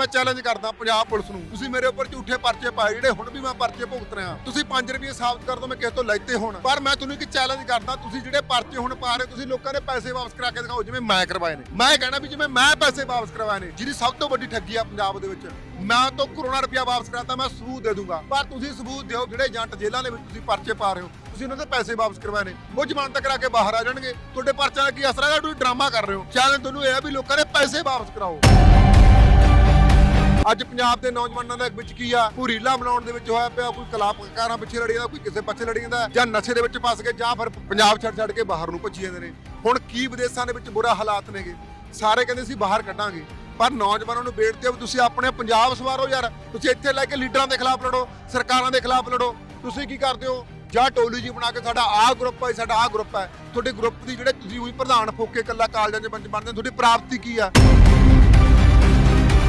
ਮੈਂ ਚੈਲੰਜ ਕਰਦਾ ਪੰਜਾਬ ਪੁਲਿਸ ਨੂੰ। ਤੁਸੀਂ ਮੇਰੇ ਉੱਪਰ ਝੂਠੇ ਪਰਚੇ ਪਾਏ, ਜਿਹੜੇ ਹੁਣ ਵੀ ਮੈਂ ਪਰਚੇ ਭੁਗਤ ਰਿਹਾ। ਤੁਸੀਂ 5 ਰੁਪਏ ਸਾਬਤ ਕਰ ਦੋ ਮੈਂ ਕਿਸੇ ਤੋਂ ਲੈਤੇ ਹੋਣ। ਪਰ ਮੈਂ ਤੁਹਾਨੂੰ ਇੱਕ ਚੈਲੰਜ ਕਰਦਾ, ਤੁਸੀਂ ਜਿਹੜੇ ਪਰਚੇ ਹੁਣ ਪਾ ਰਹੇ ਤੁਸੀਂ ਲੋਕਾਂ ਦੇ ਪੈਸੇ ਵਾਪਸ ਕਰਾ ਕੇ ਦਿਖਾਓ, ਜਿਵੇਂ ਮੈਂ ਕਰਵਾਏ ਨੇ। ਮੈਂ ਕਹਿਣਾ ਵੀ ਜਿਵੇਂ ਮੈਂ ਪੈਸੇ ਵਾਪਸ ਕਰਵਾਏ ਨੇ, ਜਿਹਦੀ ਸਭ ਤੋਂ ਵੱਡੀ ਠੱਗੀ ਆ ਪੰਜਾਬ ਦੇ ਵਿੱਚ। ਮੈਂ ਤੋਂ ਕਰੋਨਾ ਰੁਪਇਆ ਵਾਪਸ ਕਰਾਤਾ, ਮੈਂ ਸਬੂਤ ਦੇ ਦੂੰਗਾ। ਪਰ ਤੁਸੀਂ ਸਬੂਤ ਦਿਓ, ਜਿਹੜੇ ਏਜੰਟ ਜੇਲ੍ਹਾਂ ਦੇ ਵਿੱਚ ਤੁਸੀਂ ਪਰਚੇ ਪਾ ਰਹੇ ਹੋ, ਤੁਸੀਂ ਉਹਨਾਂ ਦੇ ਪੈਸੇ ਵਾਪਸ ਕਰਵਾਏ ਨੇ। ਉਹ ਜ਼ਮਾਨਤ ਕਰਾ ਕੇ ਬਾਹਰ ਆ ਜਾਣਗੇ। ਤੁਹਾਡੇ ਪਰਚਿਆਂ ਦਾ ਕੀ ਅਸਰ ਹੈਗਾ? ਤੁਸੀਂ ਡਰਾਮਾ ਕਰ ਰਹੇ ਹੋ। ਚੈਲੰਜ ਤੁਹਾਨੂੰ ਇਹ ਹੈ ਵੀ ਲੋਕਾਂ ਦੇ ਪੈਸੇ ਵਾਪਸ ਕਰਾਓ। ਅੱਜ ਪੰਜਾਬ ਦੇ ਨੌਜਵਾਨਾਂ ਦਾ ਵਿੱਚ ਕੀ ਆ? ਕੋਈ ਰੀਲਾ ਬਣਾਉਣ ਦੇ ਵਿੱਚ ਹੋਇਆ ਪਿਆ, ਕੋਈ ਕਲਾਕਾਰਾਂ ਪਿੱਛੇ ਲੜੀ ਜਾਂਦਾ, ਕੋਈ ਕਿਸੇ ਪਾਸੇ ਲੜੀ ਜਾਂਦਾ, ਜਾਂ ਨਸ਼ੇ ਦੇ ਵਿੱਚ ਫਸ ਕੇ ਜਾਂ ਫਿਰ ਪੰਜਾਬ ਛੱਡ ਛੱਡ ਕੇ ਬਾਹਰ ਨੂੰ ਭੱਜੀ ਜਾਂਦੇ ਨੇ। ਹੁਣ ਕੀ ਵਿਦੇਸ਼ਾਂ ਦੇ ਵਿੱਚ ਬੁਰਾ ਹਾਲਾਤ ਨੇਗੇ? ਸਾਰੇ ਕਹਿੰਦੇ ਸੀ ਬਾਹਰ ਕੱਢਾਂਗੇ, ਪਰ ਨੌਜਵਾਨਾਂ ਨੂੰ ਬੇਨਤੀ ਹੋ ਵੀ ਤੁਸੀਂ ਆਪਣੇ ਪੰਜਾਬ ਸਵਾਰੋ ਯਾਰ। ਤੁਸੀਂ ਇੱਥੇ ਲੈ ਕੇ ਲੀਡਰਾਂ ਦੇ ਖਿਲਾਫ ਲੜੋ, ਸਰਕਾਰਾਂ ਦੇ ਖਿਲਾਫ ਲੜੋ। ਤੁਸੀਂ ਕੀ ਕਰਦੇ ਹੋ? ਜਾਂ ਟੋਲੀ ਜੀ ਬਣਾ ਕੇ ਸਾਡਾ ਆਹ ਗਰੁੱਪ ਹੈ ਸਾਡਾ ਆਹ ਗਰੁੱਪ ਹੈ ਤੁਹਾਡੇ ਗਰੁੱਪ ਦੀ ਜਿਹੜੇ ਤੁਸੀਂ ਉਹੀ ਪ੍ਰਧਾਨ ਫੋਕੇ ਕੱਲਾ ਕਾਲਜਾਂ 'ਚ ਬੰਦ ਬਣਦੇ ਤੁਹਾਡੀ ਪ੍ਰਾਪਤੀ ਕੀ ਆ?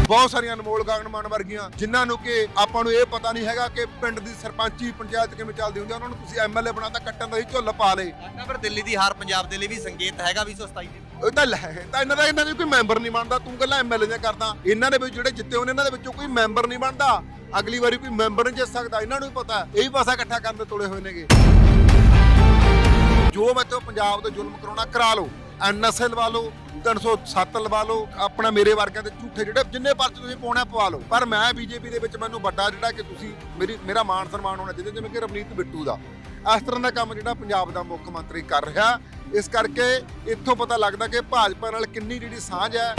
ਬਹੁਤ ਸਾਰੀਆਂ ਅਨਮੋਲ ਗਗਨਮਾਨ ਵਰਗੀਆਂ ਜਿਨ੍ਹਾਂ ਨੂੰ ਕਿ ਆਪਾਂ ਨੂੰ ਇਹ ਪਤਾ ਨਹੀਂ ਹੈਗਾ ਕਿ ਪਿੰਡ ਦੀ ਸਰਪੰਚੀ ਪੰਚਾਇਤ ਕਿਵੇਂ ਚੱਲਦੀ ਹੁੰਦੀ ਉਹਨਾਂ ਨੂੰ ਤੁਸੀਂ ਐਮਐਲਏ ਬਣਾਤਾ ਕੱਟਣ ਦਾ ਹੀ ਝੁੱਲ ਪਾ ਲੇ ਲੱਗਦਾ ਪਰ ਦਿੱਲੀ ਦੀ ਹਾਰ ਪੰਜਾਬ ਦੇ ਲਈ ਵੀ ਸੰਕੇਤ ਹੈਗਾ 227 ਦੇ ਉਹ ਤਾਂ ਲੈ ਤਾਂ ਇਹਨਾਂ ਦਾ ਇਹਨਾਂ ਦੇ ਕੋਈ ਮੈਂਬਰ ਨਹੀਂ ਬਣਦਾ ਤੂੰ ਗੱਲਾਂ ਐਮਐਲਏ ਦੀਆਂ ਕਰਦਾ। ਇਹਨਾਂ ਦੇ ਵਿੱਚ ਜਿਹੜੇ ਜਿੱਤੇ ਹੋਣੇ ਇਹਨਾਂ ਦੇ ਵਿੱਚੋਂ ਕੋਈ ਮੈਂਬਰ ਨਹੀਂ ਬਣਦਾ। ਅਗਲੀ ਵਾਰੀ ਕੋਈ ਮੈਂਬਰ ਨਹੀਂ ਜਿੱਤ ਸਕਦਾ ਇਹਨਾਂ ਨੂੰ ਵੀ ਪਤਾ। ਇਹ ਵੀ ਪੈਸਾ ਇਕੱਠਾ ਕਰਨ ਦੇ ਤੁਲੇ ਹੋਏ ਨੇਗੇ। ਜੋ ਮੈਂ ਤੋਂ ਪੰਜਾਬ ਤੋਂ ਜ਼ੁਲਮ ਕਰਾਉਣਾ ਕਰਾ ਲਓ। ਐਨਐਸਏ ਲਵਾ ਲਓ 307 ਲਵਾ ਲਓ ਆਪਣਾ ਮੇਰੇ ਵਰਗਿਆਂ ਦੇ ਝੂਠੇ ਜਿਹੜੇ ਜਿੰਨੇ ਪਰਚੇ ਤੁਸੀਂ ਪਾਉਣਾ ਪਵਾ ਲਓ। ਪਰ ਮੈਂ ਬੀਜੇਪੀ ਦੇ ਵਿੱਚ ਮੈਨੂੰ ਵੱਡਾ ਜਿਹੜਾ ਕਿ ਤੁਸੀਂ ਮੇਰੀ, ਮੇਰਾ ਮਾਣ ਸਨਮਾਨ ਹੋਣਾ ਚਾਹੀਦਾ, ਜਿਵੇਂ ਕਿ ਰਵਨੀਤ ਬਿੱਟੂ ਦਾ। ਇਸ ਤਰ੍ਹਾਂ ਦਾ ਕੰਮ ਜਿਹੜਾ ਪੰਜਾਬ ਦਾ ਮੁੱਖ ਮੰਤਰੀ ਕਰ ਰਿਹਾ। ਇਸ ਕਰਕੇ ਇੱਥੋਂ ਪਤਾ ਲੱਗਦਾ ਕਿ ਭਾਜਪਾ ਨਾਲ ਕਿੰਨੀ ਜਿਹੜੀ ਸਾਂਝ ਹੈ।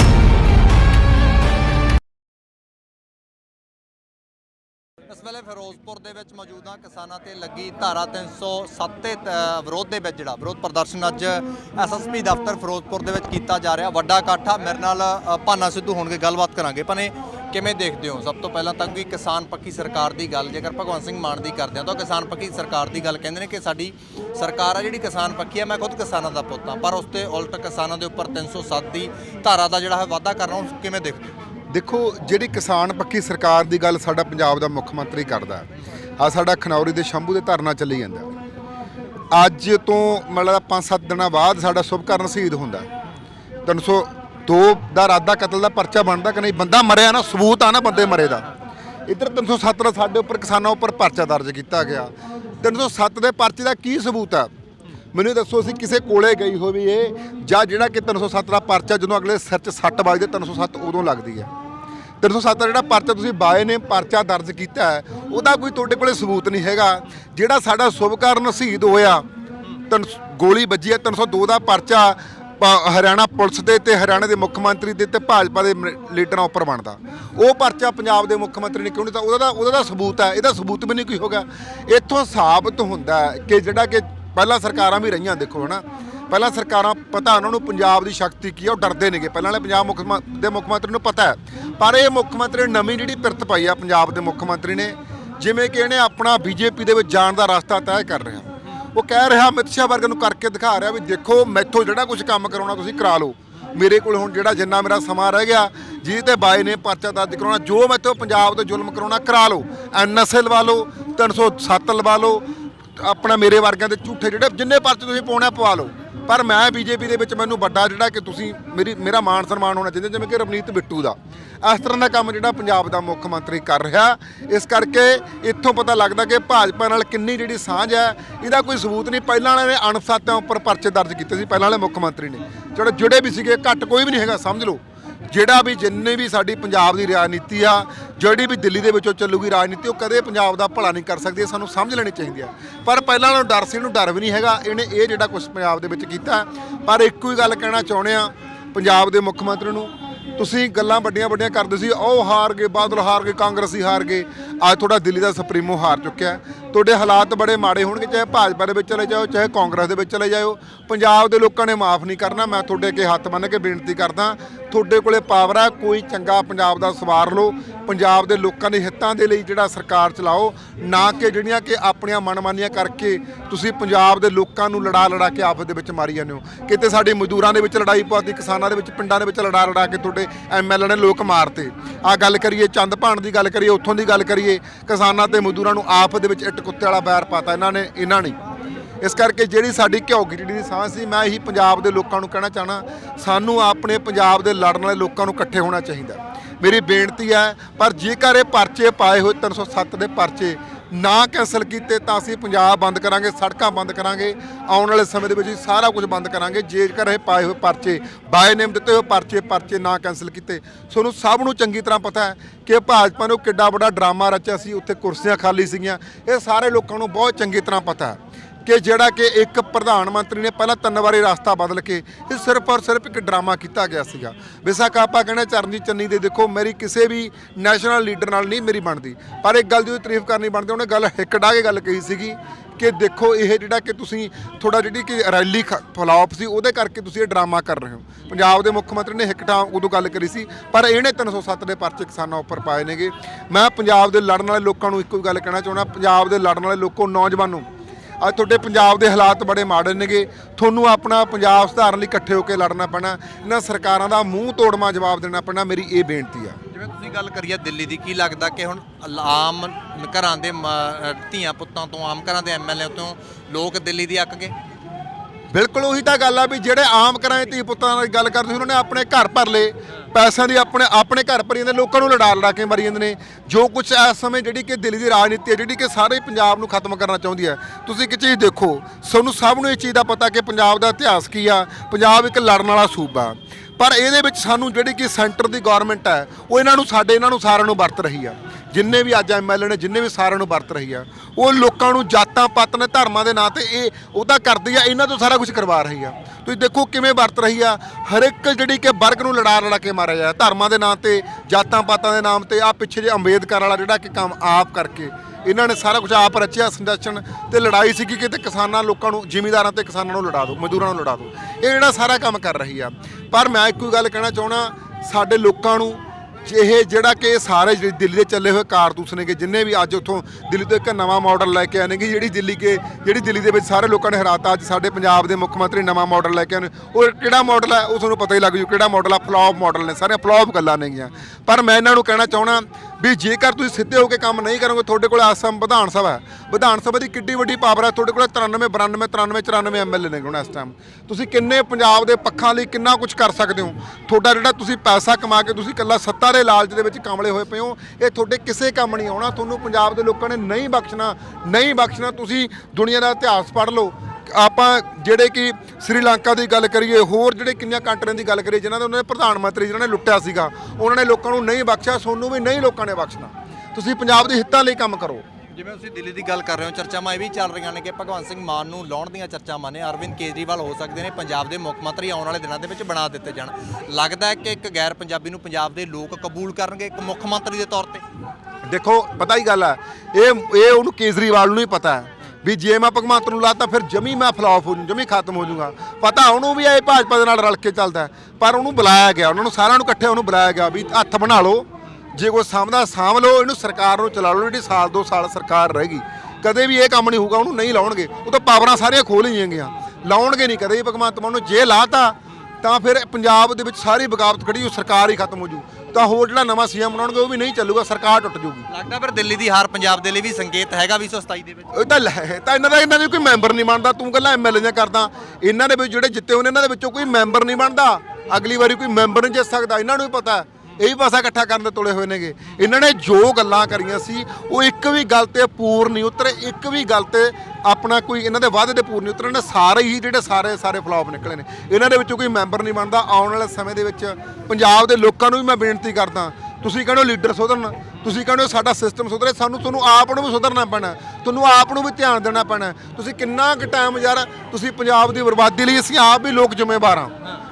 ਇਸ ਵੇਲੇ ਫਿਰੋਜ਼ਪੁਰ ਦੇ ਵਿੱਚ ਮੌਜੂਦਾ ਕਿਸਾਨਾਂ ਤੇ ਲੱਗੀ ਧਾਰਾ 307 ਦੇ ਵਿਰੋਧ ਦੇ ਵਿੱਚ ਜਿਹੜਾ ਵਿਰੋਧ ਪ੍ਰਦਰਸ਼ਨ ਅੱਜ ਐਸਐਸਪੀ ਦਫ਼ਤਰ ਫਿਰੋਜ਼ਪੁਰ ਦੇ ਵਿੱਚ ਕੀਤਾ ਜਾ ਰਿਹਾ। ਵੱਡਾ ਇਕੱਠ ਆ। ਮੇਰੇ ਨਾਲ ਭਾਨਾ ਸਿੱਧੂ ਹੋਣਗੇ, ਗੱਲਬਾਤ ਕਰਾਂਗੇ। ਭਾਨੇ, ਕਿਵੇਂ ਦੇਖਦੇ ਹੋ? ਸਭ ਤੋਂ ਪਹਿਲਾਂ ਤਾਂ ਵੀ ਕਿਸਾਨ ਪੱਕੀ ਸਰਕਾਰ ਦੀ ਗੱਲ, ਜੇਕਰ ਭਗਵੰਤ ਸਿੰਘ ਮਾਨ ਦੀ ਕਰਦੇ ਹਾਂ ਤਾਂ ਕਿਸਾਨ ਪੱਕੀ ਸਰਕਾਰ ਦੀ ਗੱਲ ਕਹਿੰਦੇ ਨੇ ਕਿ ਸਾਡੀ ਸਰਕਾਰ ਆ ਜਿਹੜੀ ਕਿਸਾਨ ਪੱਕੀ ਆ, ਮੈਂ ਖੁਦ ਕਿਸਾਨਾਂ ਦਾ ਪੁੱਤ ਹਾਂ। ਪਰ ਉਸ ਤੇ ਉਲਟ ਕਿਸਾਨਾਂ ਦੇ ਉੱਪਰ 307 ਦੀ ਧਾਰਾ ਦਾ ਜਿਹੜਾ ਹੈ ਵਾਅਦਾ ਕਰਨਾ, ਉਹ ਕਿਵੇਂ ਦੇਖਦੇ ਹੋ? ਦੇਖੋ, ਜਿਹੜੀ ਕਿਸਾਨ ਪੱਖੀ ਸਰਕਾਰ ਦੀ ਗੱਲ ਸਾਡਾ ਪੰਜਾਬ ਦਾ ਮੁੱਖ ਮੰਤਰੀ ਕਰਦਾ ਆ ਸਾਡਾ ਖਨੌਰੀ ਦੇ ਸ਼ੰਭੂ ਦੇ ਧਰਨਾ ਚੱਲੀ ਜਾਂਦਾ ਅੱਜ ਤੋਂ ਮਤਲਬ 5-7 ਦਿਨਾਂ ਬਾਅਦ ਸਾਡਾ ਸੁਭਕਰਨ ਸ਼ਹੀਦ ਹੁੰਦਾ 302 ਦਾ ਰਾਦਾ ਕਤਲ ਦਾ ਪਰਚਾ ਬਣਦਾ ਕਿ ਨਹੀਂ? ਬੰਦਾ ਮਰਿਆ ਨਾ, ਸਬੂਤ ਆ ਨਾ ਬੰਦੇ ਮਰੇ ਦਾ। ਇੱਧਰ 307 ਦਾ ਸਾਡੇ ਉੱਪਰ ਕਿਸਾਨਾਂ ਉੱਪਰ ਪਰਚਾ ਦਰਜ ਕੀਤਾ ਗਿਆ। 307 ਦੇ ਪਰਚੇ ਦਾ ਕੀ ਸਬੂਤ ਆ? ਮੈਨੂੰ ਇਹ ਦੱਸੋ, ਅਸੀਂ ਕਿਸੇ ਕੋਲੇ ਗਈ ਹੋਵੇ ਜਾਂ ਜਿਹੜਾ ਕਿ 307 ਦਾ ਪਰਚਾ ਜਦੋਂ ਅਗਲੇ ਸਿਰ 'ਚ ਸੱਟ ਵੱਜਦੇ 307 ਉਦੋਂ ਲੱਗਦੀ ਹੈ। 307 ਦਾ ਜਿਹੜਾ ਪਰਚਾ ਤੁਸੀਂ ਬਾਏ ਨੇ ਪਰਚਾ ਦਰਜ ਕੀਤਾ ਹੈ, ਉਹਦਾ ਕੋਈ ਤੁਹਾਡੇ ਕੋਲੇ ਸਬੂਤ ਨਹੀਂ ਹੈਗਾ। ਜਿਹੜਾ ਸਾਡਾ ਸੁਭਕਰਨ ਸ਼ਹੀਦ ਹੋਇਆ, ਤਿੰਨ ਗੋਲੀ ਵੱਜੀ ਹੈ 302 ਦਾ ਪਰਚਾ ਪ- ਹਰਿਆਣਾ ਪੁਲਿਸ ਦੇ ਤੇ ਹਰਿਆਣਾ ਦੇ ਮੁੱਖ ਮੰਤਰੀ ਦੇ ਤੇ ਭਾਜਪਾ ਦੇ ਮ- ਲੀਡਰਾਂ ਉੱਪਰ ਬਣਦਾ। ਉਹ ਪਰਚਾ ਪੰਜਾਬ ਦੇ ਮੁੱਖ ਮੰਤਰੀ ਨੇ ਕਿਉਂ ਨਹੀਂ ਤਾਂ ਉਹਦਾ ਉਹਦਾ ਦਾ ਸਬੂਤ ਹੈ, ਇਹਦਾ ਸਬੂਤ ਵੀ ਨਹੀਂ ਕੋਈ ਹੋਗਾ। ਇੱਥੋਂ ਸਾਬਤ ਹੁੰਦਾ ਕਿ ਜਿਹੜਾ ਕਿ ਪਹਿਲਾਂ ਸਰਕਾਰਾਂ ਵੀ ਰਹੀਆਂ, ਦੇਖੋ ਹਨਾ। ਪਹਿਲਾਂ ਸਰਕਾਰਾਂ ਪਤਾ ਉਹਨਾਂ ਨੂੰ ਪੰਜਾਬ ਦੀ ਸ਼ਕਤੀ ਕੀ ਹੈ ਉਹ ਡਰਦੇ ਨੇਗੇ। ਪਹਿਲਾਂ ਵਾਲੇ ਪੰਜਾਬ ਮੁੱਖ ਮ- ਦੇ ਮੁੱਖ ਮੰਤਰੀ ਨੂੰ ਪਤਾ ਹੈ। ਪਰ ਇਹ ਮੁੱਖ ਮੰਤਰੀ ਨੇ ਨਵੀਂ ਜਿਹੜੀ ਪਿਰਤ ਪਾਈ ਆ ਪੰਜਾਬ ਦੇ ਮੁੱਖ ਮੰਤਰੀ ਨੇ, ਜਿਵੇਂ ਕਿ ਇਹਨੇ ਆਪਣਾ ਬੀਜੇਪੀ ਦੇ ਵਿੱਚ ਜਾਣ ਦਾ ਰਸਤਾ ਤੈਅ ਕਰ ਰਿਹਾ। ਉਹ ਕਹਿ ਰਿਹਾ, ਅਮਿਤ ਸ਼ਾਹ ਵਰਗ ਨੂੰ ਕਰਕੇ ਦਿਖਾ ਰਿਹਾ ਵੀ ਦੇਖੋ, ਮੈਥੋਂ ਜਿਹੜਾ ਕੁਝ ਕੰਮ ਕਰਾਉਣਾ ਤੁਸੀਂ ਕਰਾ ਲਓ। ਮੇਰੇ ਕੋਲ ਹੁਣ ਜਿਹੜਾ ਜਿੰਨਾ ਮੇਰਾ ਸਮਾਂ ਰਹਿ ਗਿਆ, ਜਿਹਦੇ ਤੇ ਬਾਈ ਨੇ ਪਰਚਾ ਦਰਜ ਕਰਾਉਣਾ, ਜੋ ਮੈਥੋਂ ਪੰਜਾਬ ਤੇ ਜ਼ੁਲਮ ਕਰਾਉਣਾ ਕਰਾ ਲਓ। ਐਨਐਸਏ ਲਵਾ ਲਓ 307 ਲਵਾ ਲਓ, ਆਪਣਾ ਮੇਰੇ ਵਰਗਿਆਂ ਦੇ ਝੂਠੇ ਜਿਹੜੇ, ਜਿੰਨੇ ਪਰਚੇ ਤੁਸੀਂ ਪਾਉਣਾ ਪਵਾ ਲਓ। ਪਰ ਮੈਂ ਬੀਜੇਪੀ ਦੇ ਵਿੱਚ ਮੈਨੂੰ ਵੱਡਾ ਜਿਹੜਾ ਕਿ ਤੁਸੀਂ ਮੇਰੀ ਮੇਰਾ ਮਾਣ ਸਨਮਾਨ ਹੋਣਾ ਚਾਹੀਦਾ, ਜਿਵੇਂ ਕਿ ਰਵਨੀਤ ਬਿੱਟੂ ਦਾ। ਇਸ ਤਰ੍ਹਾਂ ਦਾ ਕੰਮ ਜਿਹੜਾ ਪੰਜਾਬ ਦਾ ਮੁੱਖ ਮੰਤਰੀ ਕਰ ਰਿਹਾ। ਇਸ ਕਰਕੇ ਇੱਥੋਂ ਪਤਾ ਲੱਗਦਾ ਕਿ ਭਾਜਪਾ ਨਾਲ ਕਿੰਨੀ ਜਿਹੜੀ ਸਾਂਝ ਹੈ, ਇਹਦਾ ਕੋਈ ਸਬੂਤ ਨਹੀਂ। ਪਹਿਲਾਂ ਵਾਲੇ ਨੇ ਅਣਸਾਤਿਆਂ ਉੱਪਰ ਪਰਚੇ ਦਰਜ ਕੀਤੇ ਸੀ, ਪਹਿਲਾਂ ਵਾਲੇ ਮੁੱਖ ਮੰਤਰੀ ਨੇ। ਜਿਹੜੇ ਜੁੜੇ ਵੀ ਸੀਗੇ, ਘੱਟ ਕੋਈ ਵੀ ਨਹੀਂ ਹੈਗਾ, ਸਮਝ ਲਓ। ਜਿਹੜਾ ਵੀ ਜਿੰਨੇ ਵੀ ਸਾਡੀ ਪੰਜਾਬ ਦੀ ਰਾਜਨੀਤੀ ਆ, ਜਿਹੜੀ ਵੀ ਦਿੱਲੀ ਦੇ ਵਿੱਚੋਂ ਚੱਲੂਗੀ ਰਾਜਨੀਤੀ, ਉਹ ਕਦੇ ਪੰਜਾਬ ਦਾ ਭਲਾ ਨਹੀਂ ਕਰ ਸਕਦੀ ਸਾਨੂੰ ਸਮਝ ਲੈਣੀ ਚਾਹੀਦੀ ਆ। ਪਰ ਪਹਿਲਾਂ ਨਾਲੋਂ ਡਰ ਸੀ, ਇਹਨੂੰ ਡਰ ਵੀ ਨਹੀਂ ਹੈਗਾ, ਇਹਨੇ ਇਹ ਜਿਹੜਾ ਕੁਝ ਪੰਜਾਬ ਦੇ ਵਿੱਚ ਕੀਤਾ। ਪਰ ਇੱਕੋ ਹੀ ਗੱਲ ਕਹਿਣਾ ਚਾਹੁੰਦੇ ਆ, ਪੰਜਾਬ ਦੇ ਮੁੱਖ ਮੰਤਰੀ ਨੂੰ, ਤੁਸੀਂ ਗੱਲਾਂ ਵੱਡੀਆਂ ਵੱਡੀਆਂ ਕਰਦੇ ਸੀ, ਉਹ ਹਾਰ ਗਏ, ਬਾਦਲ ਹਾਰ ਗਏ, ਕਾਂਗਰਸੀ ਹਾਰ ਗਏ, ਅੱਜ ਤੁਹਾਡਾ ਦਿੱਲੀ ਦਾ ਸੁਪਰੀਮੋ ਹਾਰ ਚੁੱਕਿਆ ਤੁਹਾਡੇ ਹਾਲਾਤ ਬੜੇ ਮਾੜੇ ਹੋਣਗੇ, ਚਾਹੇ ਭਾਜਪਾ ਦੇ ਵਿੱਚ ਚਲੇ ਜਾਓ, ਚਾਹੇ ਕਾਂਗਰਸ ਦੇ ਵਿੱਚ ਚਲੇ ਜਾਓ। ਪੰਜਾਬ ਦੇ ਲੋਕਾਂ ਨੇ ਮਾਫ ਨਹੀਂ ਕਰਨਾ, ਮੈਂ ਤੁਹਾਡੇ ਅੱਗੇ ਹੱਥ ਮੰਨ ਕੇ ਬੇਨਤੀ ਕਰਦਾ ਤੁਹਾਡੇ ਕੋਲੇ ਪਾਵਰ ਆ, ਕੋਈ ਚੰਗਾ ਪੰਜਾਬ ਦਾ ਸਵਾਰ ਲਓ, ਪੰਜਾਬ ਦੇ ਲੋਕਾਂ ਦੇ ਹਿੱਤਾਂ ਦੇ ਲਈ ਜਿਹੜਾ ਸਰਕਾਰ ਚਲਾਓ, ਨਾ ਕਿ ਜਿਹੜੀਆਂ ਕਿ ਆਪਣੀਆਂ ਮਨਮਾਨੀਆਂ ਕਰਕੇ ਤੁਸੀਂ ਪੰਜਾਬ ਦੇ ਲੋਕਾਂ ਨੂੰ ਲੜਾ ਲੜਾ ਕੇ ਆਪਸ ਦੇ ਵਿੱਚ ਮਾਰੀ ਜਾਂਦੇ ਹੋ। ਕਿਤੇ ਸਾਡੇ ਮਜ਼ਦੂਰਾਂ ਦੇ ਵਿੱਚ ਲੜਾਈ ਪਾਤੀ ਕਿਸਾਨਾਂ ਦੇ ਵਿੱਚ, ਪਿੰਡਾਂ ਦੇ ਵਿੱਚ ਲੜਾ ਲੜਾ ਕੇ ਤੁਹਾਡੇ ਐਮਐਲਏ ਨੇ ਲੋਕ ਮਾਰਤੇ। ਆ ਗੱਲ ਕਰੀਏ, ਚੰਦ ਭਾਣ ਦੀ ਗੱਲ ਕਰੀਏ, ਉੱਥੋਂ ਦੀ ਗੱਲ ਕਰੀਏ, ਕਿਸਾਨਾਂ ਤੇ ਮਜ਼ਦੂਰਾਂ ਨੂੰ ਆਪਸ ਦੇ ਵਿੱਚ ਇੱਟ ਕੁੱਤੇ ਵਾਲਾ ਬੈਰ ਪਾਤਾ ਇਹਨਾਂ ਨੇ ਇਹਨਾਂ ਨੇ। ਇਸ ਕਰਕੇ ਜਿਹੜੀ ਸਾਡੀ ਘਿਓ ਖਿਚੜੀ ਦੀ ਸਾਂਝ ਸੀ, ਮੈਂ ਇਹੀ ਪੰਜਾਬ ਦੇ ਲੋਕਾਂ ਨੂੰ ਕਹਿਣਾ ਚਾਹਣਾ ਸਾਨੂੰ ਆਪਣੇ ਪੰਜਾਬ ਦੇ ਲੜਨ ਵਾਲੇ ਲੋਕਾਂ ਨੂੰ ਇਕੱਠੇ ਹੋਣਾ ਚਾਹੀਦਾ। ਮੇਰੀ ਬੇਨਤੀ ਹੈ, ਪਰ ਜੇਕਰ ਇਹ ਪਰਚੇ ਪਾਏ ਹੋਏ 307 ਦੇ ਪਰਚੇ ਨਾ ਕੈਂਸਲ ਕੀਤੇ, ਤਾਂ ਅਸੀਂ ਪੰਜਾਬ ਬੰਦ ਕਰਾਂਗੇ, ਸੜਕਾਂ ਬੰਦ ਕਰਾਂਗੇ, ਆਉਣ ਵਾਲੇ ਸਮੇਂ ਦੇ ਵਿੱਚ ਅਸੀਂ ਸਾਰਾ ਕੁਝ ਬੰਦ ਕਰਾਂਗੇ। ਜੇਕਰ ਇਹ ਪਾਏ ਹੋਏ ਪਰਚੇ ਬਾਏ ਨੇਮ ਦਿੱਤੇ ਹੋਏ ਪਰਚੇ ਪਰਚੇ ਨਾ ਕੈਂਸਲ ਕੀਤੇ, ਤੁਹਾਨੂੰ ਸਭ ਨੂੰ ਚੰਗੀ ਤਰ੍ਹਾਂ ਪਤਾ ਹੈ ਕਿ ਭਾਜਪਾ ਨੇ ਕਿੱਡਾ ਵੱਡਾ ਡਰਾਮਾ ਰਚਿਆ ਸੀ, ਉੱਥੇ ਕੁਰਸੀਆਂ ਖਾਲੀ ਸੀਗੀਆਂ, ਇਹ ਸਾਰੇ ਲੋਕਾਂ ਨੂੰ ਬਹੁਤ ਚੰਗੀ ਤਰ੍ਹਾਂ ਪਤਾ ਹੈ। ਕਿ ਜਿਹੜਾ ਕਿ ਇੱਕ ਪ੍ਰਧਾਨ ਮੰਤਰੀ ਨੇ ਪਹਿਲਾਂ ਤਿੰਨ ਵਾਰੀ ਰਸਤਾ ਬਦਲ ਕੇ ਇਹ ਸਿਰਫ ਔਰ ਸਿਰਫ ਇੱਕ ਡਰਾਮਾ ਕੀਤਾ ਗਿਆ ਸੀਗਾ। ਬੇਸ਼ੱਕ ਆਪਾਂ ਕਹਿੰਦੇ ਚਰਨਜੀਤ ਚੰਨੀ ਦੇ ਦੇਖੋ, ਮੇਰੀ ਕਿਸੇ ਵੀ ਨੈਸ਼ਨਲ ਲੀਡਰ ਨਾਲ ਨਹੀਂ ਮੇਰੀ ਬਣਦੀ। ਪਰ ਇੱਕ ਗੱਲ ਦੀ ਉਹਦੀ ਤਾਰੀਫ ਕਰਨੀ ਬਣਦੀ, ਉਹਨੇ ਗੱਲ ਹਿੱਕ ਡਾ ਕੇ ਗੱਲ ਕਹੀ ਸੀਗੀ ਕਿ ਦੇਖੋ ਇਹ ਜਿਹੜਾ ਕਿ ਤੁਸੀਂ ਥੋੜਾ ਜਿਹੜੀ ਕਿ ਰੈਲੀ ਫਲਾਪ ਸੀ, ਉਹਦੇ ਕਰਕੇ ਤੁਸੀਂ ਇਹ ਡਰਾਮਾ ਕਰ ਰਹੇ ਹੋ। ਪੰਜਾਬ ਦੇ ਮੁੱਖ ਮੰਤਰੀ ਨੇ ਹਿੱਕ ਟਾਂ ਉਦੋਂ ਗੱਲ ਕਰੀ ਸੀ, ਪਰ ਇਹਨੇ 307 ਦੇ ਪਰਚੇ ਕਿਸਾਨਾਂ ਉੱਪਰ ਪਾਏ ਨੇਗੇ। ਮੈਂ ਪੰਜਾਬ ਦੇ ਲੜਨ ਵਾਲੇ ਲੋਕਾਂ ਨੂੰ ਇੱਕੋ ਹੀ ਗੱਲ ਕਹਿਣਾ ਚਾਹੁੰਦਾ, ਪੰਜਾਬ ਦੇ ਲੜਨ ਵਾਲੇ ਲੋਕੋ, ਨੌਜਵਾਨੋ ਅੱਜ ਤੁਹਾਡੇ ਪੰਜਾਬ ਦੇ ਹਾਲਾਤ ਬੜੇ ਮਾੜੇ ਨੇਗੇ। ਤੁਹਾਨੂੰ ਆਪਣਾ ਪੰਜਾਬ ਸੁਧਾਰਨ ਲਈ ਇਕੱਠੇ ਹੋ ਕੇ ਲੜਨਾ ਪੈਣਾ। ਇਹਨਾਂ ਸਰਕਾਰਾਂ ਦਾ ਮੂੰਹ ਤੋੜਮਾ ਜਵਾਬ ਦੇਣਾ ਪੈਣਾ, ਮੇਰੀ ਇਹ ਬੇਨਤੀ ਆ। ਜਿਵੇਂ ਤੁਸੀਂ ਗੱਲ ਕਰੀਏ ਦਿੱਲੀ ਦੀ, ਕੀ ਲੱਗਦਾ ਕਿ ਹੁਣ ਆਮ ਘਰਾਂ ਦੇ ਮ- ਧੀਆਂ ਪੁੱਤਾਂ ਤੋਂ, ਆਮ ਘਰਾਂ ਦੇ ਐਮਐਲਏ ਤੋਂ ਲੋਕ ਦਿੱਲੀ ਦੀ ਅੱਕ ਗਏ? ਬਿਲਕੁਲ ਉਹੀ ਤਾਂ ਗੱਲ ਆ ਵੀ ਜਿਹੜੇ ਆਮ ਕਰਾਂ ਧੀ ਪੁੱਤਾਂ ਨਾਲ ਗੱਲ ਕਰਦੇ ਸੀ, ਉਹਨਾਂ ਨੇ ਆਪਣੇ ਘਰ ਭਰ ਲਏ। ਪੈਸਿਆਂ ਦੀ ਆਪਣੇ ਆਪਣੇ ਘਰ ਭਰੀ ਜਾਂਦੇ, ਲੋਕਾਂ ਨੂੰ ਲੜਾ ਲੜਾ ਕੇ ਮਰੀ ਜਾਂਦੇ ਨੇ। ਜੋ ਕੁਝ ਇਸ ਸਮੇਂ ਜਿਹੜੀ ਕਿ ਦਿੱਲੀ ਦੀ ਰਾਜਨੀਤੀ ਹੈ, ਜਿਹੜੀ ਕਿ ਸਾਰੇ ਪੰਜਾਬ ਨੂੰ ਖਤਮ ਕਰਨਾ ਚਾਹੁੰਦੀ ਹੈ। ਤੁਸੀਂ ਇੱਕ ਚੀਜ਼ ਦੇਖੋ, ਸਾਨੂੰ ਸਭ ਨੂੰ ਇਹ ਚੀਜ਼ ਦਾ ਪਤਾ ਕਿ ਪੰਜਾਬ ਦਾ ਇਤਿਹਾਸ ਕੀ ਆ। ਪੰਜਾਬ ਇੱਕ ਲੜਨ ਵਾਲਾ ਸੂਬਾ ਪਰ ਇਹਦੇ ਵਿੱਚ ਸਾਨੂੰ ਜਿਹੜੀ ਕਿ ਸੈਂਟਰ ਦੀ ਗਵਰਨਮੈਂਟ ਹੈ, ਉਹ ਇਹਨਾਂ ਨੂੰ ਸਾਡੇ ਇਹਨਾਂ ਨੂੰ ਸਾਰਿਆਂ ਨੂੰ ਵਰਤ ਰਹੀ ਆ। ਜਿੰਨੇ ਵੀ ਅੱਜ ਐਮਐਲਏ ਨੇ, ਜਿੰਨੇ ਵੀ ਸਾਰਿਆਂ ਨੂੰ ਵਰਤ ਰਹੀ ਆ, ਉਹ ਲੋਕਾਂ ਨੂੰ ਜਾਤਾਂ ਪਾਤਾਂ ਨੇ ਧਰਮਾਂ ਦੇ ਨਾਂ ਤੇ ਇਹ ਉਹ ਤਾਂ ਕਰਦੀ ਆ, ਇਹਨਾਂ ਤੋਂ ਸਾਰਾ ਕੁਝ ਕਰਵਾ ਰਹੀ ਆ। ਤੁਸੀਂ ਦੇਖੋ ਕਿਵੇਂ ਵਰਤ ਰਹੀ ਆ, ਹਰ ਇੱਕ ਜਿਹੜੀ ਕਿ ਵਰਗ ਨੂੰ ਲੜਾ ਲੜਾ ਕੇ ਮਾਰਿਆ ਜਾ ਧਰਮਾਂ ਦੇ ਨਾਂ ਤੇ, ਜਾਤਾਂ ਪਾਤਾਂ ਦੇ ਨਾਮ ਤੇ ਆ ਪਿੱਛੇ ਜੇ ਅੰਬੇਦਕਰ ਵਾਲਾ ਜਿਹੜਾ ਕਿ ਕੰਮ ਆਪ ਕਰਕੇ, ਇਹਨਾਂ ਨੇ ਸਾਰਾ ਕੁਝ ਆਪ ਰਚਿਆ, ਸੰਦਰਸ਼ਨ ਤੇ ਲੜਾਈ ਸੀਗੀ ਕਿ ਤੇ ਕਿਸਾਨਾਂ ਲੋਕਾਂ ਨੂੰ, ਜ਼ਿਮੀਂਦਾਰਾਂ ਤੇ ਕਿਸਾਨਾਂ ਨੂੰ ਲੜਾ ਦਿਓ ਮਜ਼ਦੂਰਾਂ ਨੂੰ ਲੜਾ ਦਿਓ ਇਹ ਜਿਹੜਾ ਸਾਰਾ ਕੰਮ ਕਰ ਰਹੀ ਆ। ਪਰ ਮੈਂ ਇੱਕੋ ਹੀ ਗੱਲ ਕਹਿਣਾ ਚਾਹਣਾ ਸਾਡੇ ਲੋਕਾਂ ਨੂੰ ਇਹ ਜਿਹੜਾ ਕਿ ਸਾਰੇ ਜਿਹੜੇ ਦਿੱਲੀ ਦੇ ਚੱਲੇ ਹੋਏ ਕਾਰਤੂਸ ਨੇਗੇ, ਜਿੰਨੇ ਵੀ ਅੱਜ ਉੱਥੋਂ ਦਿੱਲੀ ਤੋਂ ਇੱਕ ਨਵਾਂ ਮਾਡਲ ਲੈ ਕੇ ਆਏ ਨੇਗੇ, ਜਿਹੜੀ ਦਿੱਲੀ ਕੇ ਜਿਹੜੀ ਦਿੱਲੀ ਦੇ ਵਿੱਚ ਸਾਰੇ ਲੋਕਾਂ ਨੇ ਹਰਾਤਾ, ਅੱਜ ਸਾਡੇ ਪੰਜਾਬ ਦੇ ਮੁੱਖ ਮੰਤਰੀ ਨਵਾਂ ਮਾਡਲ ਲੈ ਕੇ ਆਏ ਨੇ। ਉਹ ਕਿਹੜਾ ਮਾਡਲ ਹੈ, ਉਹ ਤੁਹਾਨੂੰ ਪਤਾ ਹੀ ਲੱਗ ਜੂ ਕਿਹੜਾ ਮਾਡਲ ਆ ਫਲॉप ਮਾਡਲ ਨੇ ਸਾਰੇ ਫਲॉप ਗੱਲਾਂ ਨੇਗੀਆਂ। ਪਰ ਮੈਂ ਇਹਨਾਂ ਨੂੰ ਕਹਿਣਾ ਚਾਹਣਾ ਵੀ ਜੇਕਰ ਤੁਸੀਂ ਸਿੱਧੇ ਹੋ ਕੇ ਕੰਮ ਨਹੀਂ ਕਰੋਗੇ, ਤੁਹਾਡੇ ਕੋਲ ਆਸਮ ਵਿਧਾਨ ਸਭਾ ਹੈ। ਵਿਧਾਨ ਸਭਾ ਦੀ ਕਿੱਡੀ ਵੱਡੀ ਪਾਵਰ ਹੈ, ਤੁਹਾਡੇ ਕੋਲ 93 92 93 94 ਐਮਐਲਏ ਨੇ ਹੁਣ ਇਸ ਟਾਈਮ ਤੁਸੀਂ ਕਿੰਨੇ ਪੰਜਾਬ ਦੇ ਪੱਖਾਂ ਲਈ ਕਿੰਨਾ ਕੁਝ ਕਰ ਸਕਦੇ ਹੋ? ਤੁਹਾਡਾ ਜਿਹੜਾ ਤੁਸੀਂ ਪੈਸਾ ਕਮਾ ਕੇ ਤੁਸੀਂ ਇਕੱਲਾ ਸੱਤਾ ਦੇ ਲਾਲਚ ਦੇ ਵਿੱਚ ਕਾਮਲੇ ਹੋਏ ਪਏ ਹੋ, ਇਹ ਤੁਹਾਡੇ ਕਿਸੇ ਕੰਮ ਨਹੀਂ ਆਉਣਾ। ਤੁਹਾਨੂੰ ਪੰਜਾਬ ਦੇ ਲੋਕਾਂ ਨੇ ਨਹੀਂ ਬਖਸ਼ਣਾ ਨਹੀਂ ਬਖਸ਼ਣਾ। ਤੁਸੀਂ ਦੁਨੀਆ ਦਾ ਇਤਿਹਾਸ ਪੜ੍ਹ ਲਓ। ਆਪਾਂ ਜਿਹੜੇ ਕਿ ਸ੍ਰੀਲੰਕਾ ਦੀ ਗੱਲ ਕਰੀਏ ਹੋਰ ਜਿਹੜੇ ਕਿੰਨੀਆਂ ਕੰਟਰੀਆਂ ਦੀ ਗੱਲ ਕਰੀਏ ਜਿਨ੍ਹਾਂ ਦੇ ਉਹਨਾਂ ਦੇ ਪ੍ਰਧਾਨ ਮੰਤਰੀ ਜਿਨ੍ਹਾਂ ਨੇ ਲੁੱਟਿਆ ਸੀਗਾ ਉਹਨਾਂ ਨੇ ਲੋਕਾਂ ਨੂੰ ਨਹੀਂ ਬਖਸ਼ਿਆ ਸੋਨੂੰ ਵੀ ਨਹੀਂ ਲੋਕਾਂ ਨੇ ਬਖਸ਼ਣਾ। ਤੁਸੀਂ ਪੰਜਾਬ ਦੇ ਹਿੱਤਾਂ ਲਈ ਕੰਮ ਕਰੋ। ਜਿਵੇਂ ਤੁਸੀਂ ਦਿੱਲੀ ਦੀ ਗੱਲ ਕਰ ਰਹੇ ਹੋ ਚਰਚਾਵਾਂ ਇਹ ਵੀ ਚੱਲ ਰਹੀਆਂ ਨੇ ਕਿ ਭਗਵੰਤ ਸਿੰਘ ਮਾਨ ਨੂੰ ਲਾਉਣ ਦੀਆਂ ਚਰਚਾਵਾਂ ਨੇ ਅਰਵਿੰਦ ਕੇਜਰੀਵਾਲ ਹੋ ਸਕਦੇ ਨੇ ਪੰਜਾਬ ਦੇ ਮੁੱਖ ਮੰਤਰੀ ਆਉਣ ਵਾਲੇ ਦਿਨਾਂ ਦੇ ਵਿੱਚ ਬਣਾ ਦਿੱਤੇ ਜਾਣ। ਲੱਗਦਾ ਹੈ ਕਿ ਇੱਕ ਗੈਰ ਪੰਜਾਬੀ ਨੂੰ ਪੰਜਾਬ ਦੇ ਲੋਕ ਕਬੂਲ ਕਰਨਗੇ ਇੱਕ ਮੁੱਖ ਮੰਤਰੀ ਦੇ ਤੌਰ ਤੇ? ਦੇਖੋ ਪਤਾ ਹੀ ਗੱਲ ਹੈ ਇਹ ਇਹ ਉਹਨੂੰ ਕੇਜਰੀਵਾਲ ਨੂੰ ਹੀ ਪਤਾ ਹੈ। ਵੀ ਜੇ ਮੈਂ ਭਗਵੰਤ ਨੂੰ ਲਾਤਾ, ਫਿਰ ਜਮੀ ਮੈਂ ਫਲਾਪ ਹੋ ਜੂ, ਜਮੀ ਖਤਮ ਹੋ ਜਾਊਗਾ ਪਤਾ ਉਹਨੂੰ ਵੀ ਇਹ ਭਾਜਪਾ ਦੇ ਨਾਲ ਰਲ ਕੇ ਚੱਲਦਾ ਪਰ ਉਹਨੂੰ ਬੁਲਾਇਆ ਗਿਆ, ਉਹਨਾਂ ਨੂੰ ਸਾਰਿਆਂ ਨੂੰ ਇਕੱਠੇ ਉਹਨੂੰ ਬੁਲਾਇਆ ਗਿਆ ਵੀ ਹੱਥ ਬਣਾ ਲਓ। ਜੇ ਕੋਈ ਸਾਹਮਣਾ ਸਾਂਭ ਲਓ, ਇਹਨੂੰ ਸਰਕਾਰ ਨੂੰ ਚਲਾ ਲਓ, ਜਿਹੜੀ ਸਾਲ ਦੋ ਸਾਲ ਸਰਕਾਰ ਰਹੇਗੀ ਕਦੇ ਵੀ ਇਹ ਕੰਮ ਨਹੀਂ ਹੋਊਗਾ, ਉਹਨੂੰ ਨਹੀਂ ਲਾਉਣਗੇ। ਉਹ ਤਾਂ ਪਾਵਰਾਂ ਸਾਰੀਆਂ ਖੋਲ ਹੀ ਜਾਣਗੀਆਂ ਲਾਉਣਗੇ ਨਹੀਂ ਕਦੇ ਵੀ ਭਗਵੰਤ ਮਾਨ ਨੂੰ। ਜੇ ਲਾਤਾ, ਤਾਂ ਫਿਰ ਪੰਜਾਬ ਦੇ ਵਿੱਚ ਸਾਰੀ ਬਗਾਵਤ ਖੜੀ ਉਹ ਸਰਕਾਰ ਹੀ ਖਤਮ ਹੋ ਜੂ। ਤਾਂ ਹੋਰ ਜਿਹੜਾ ਨਵਾਂ ਸੀਐਮ ਬਣਾਉਣਗੇ ਉਹ ਵੀ ਨਹੀਂ ਚੱਲੂਗਾ ਸਰਕਾਰ ਟੁੱਟ ਜੂਗੀ ਲੱਗਦਾ ਫਿਰ ਦਿੱਲੀ ਦੀ ਹਾਰ ਪੰਜਾਬ ਦੇ ਲਈ ਵੀ ਸੰਕੇਤ ਹੈਗਾ 227 ਦੇ ਵਿੱਚ। ਇਹ ਤਾਂ ਲੈ ਤਾਂ ਇਹਨਾਂ ਦਾ ਇਹਨਾਂ ਦੇ ਕੋਈ ਮੈਂਬਰ ਨਹੀਂ ਬਣਦਾ ਤੂੰ ਗੱਲਾਂ ਐਮਐਲਏ ਦੀਆਂ ਕਰਦਾ। ਇਹਨਾਂ ਦੇ ਵਿੱਚ ਜਿਹੜੇ ਜਿੱਤੇ ਨੇ ਇਹਨਾਂ ਦੇ ਵਿੱਚੋਂ ਕੋਈ ਮੈਂਬਰ ਨਹੀਂ ਬਣਦਾ। ਅਗਲੀ ਵਾਰੀ ਕੋਈ ਮੈਂਬਰ ਨਹੀਂ ਜਿੱਤ ਸਕਦਾ ਇਹਨਾਂ ਨੂੰ ਵੀ ਪਤਾ ਹੈ। ਇਹ ਵੀ ਪਾਸਾ ਇਕੱਠਾ ਕਰਨ ਦੇ ਤੁਲੇ ਹੋਏ ਨੇਗੇ। ਇਹਨਾਂ ਨੇ ਜੋ ਗੱਲਾਂ ਕਰੀਆਂ ਸੀ, ਉਹ ਇੱਕ ਵੀ ਗੱਲ ਤੇ ਪੂਰ ਨਹੀਂ ਉਤਰੇ, ਇੱਕ ਵੀ ਗੱਲ ਤੇ ਆਪਣਾ ਕੋਈ ਇਹਨਾਂ ਦੇ ਵਾਅਦੇ ਦੇ ਪੂਰ ਨਹੀਂ ਉਤਰੇ, ਨੇ ਸਾਰੇ ਹੀ ਜਿਹੜੇ ਸਾਰੇ ਸਾਰੇ ਫਲॉप ਨਿਕਲੇ ਨੇ। ਇਹਨਾਂ ਦੇ ਵਿੱਚੋਂ ਕੋਈ ਮੈਂਬਰ ਨਹੀਂ ਬਣਦਾ। ਆਉਣ ਵਾਲੇ ਸਮੇਂ ਦੇ ਵਿੱਚ ਪੰਜਾਬ ਦੇ ਲੋਕਾਂ ਨੂੰ ਵੀ ਮੈਂ ਬੇਨਤੀ ਕਰਦਾ, ਤੁਸੀਂ ਕਹਿੰਦੇ ਹੋ ਲੀਡਰ ਸੁਧਰਨ, ਤੁਸੀਂ ਕਹਿੰਦੇ ਹੋ ਸਾਡਾ ਸਿਸਟਮ ਸੁਧਰੇ, ਸਾਨੂੰ ਤੁਹਾਨੂੰ ਆਪ ਨੂੰ ਵੀ ਸੁਧਰਨਾ ਪੈਣਾ, ਤੁਹਾਨੂੰ ਆਪ ਨੂੰ ਵੀ ਧਿਆਨ ਦੇਣਾ ਪੈਣਾ। ਤੁਸੀਂ ਕਿੰਨਾ ਕੁ ਟਾਈਮ ਯਾਰ, ਤੁਸੀਂ ਪੰਜਾਬ ਦੀ ਬਰਬਾਦੀ ਲਈ ਅਸੀਂ ਆਪ ਵੀ ਲੋਕ ਜ਼ਿੰਮੇਵਾਰ ਹਾਂ।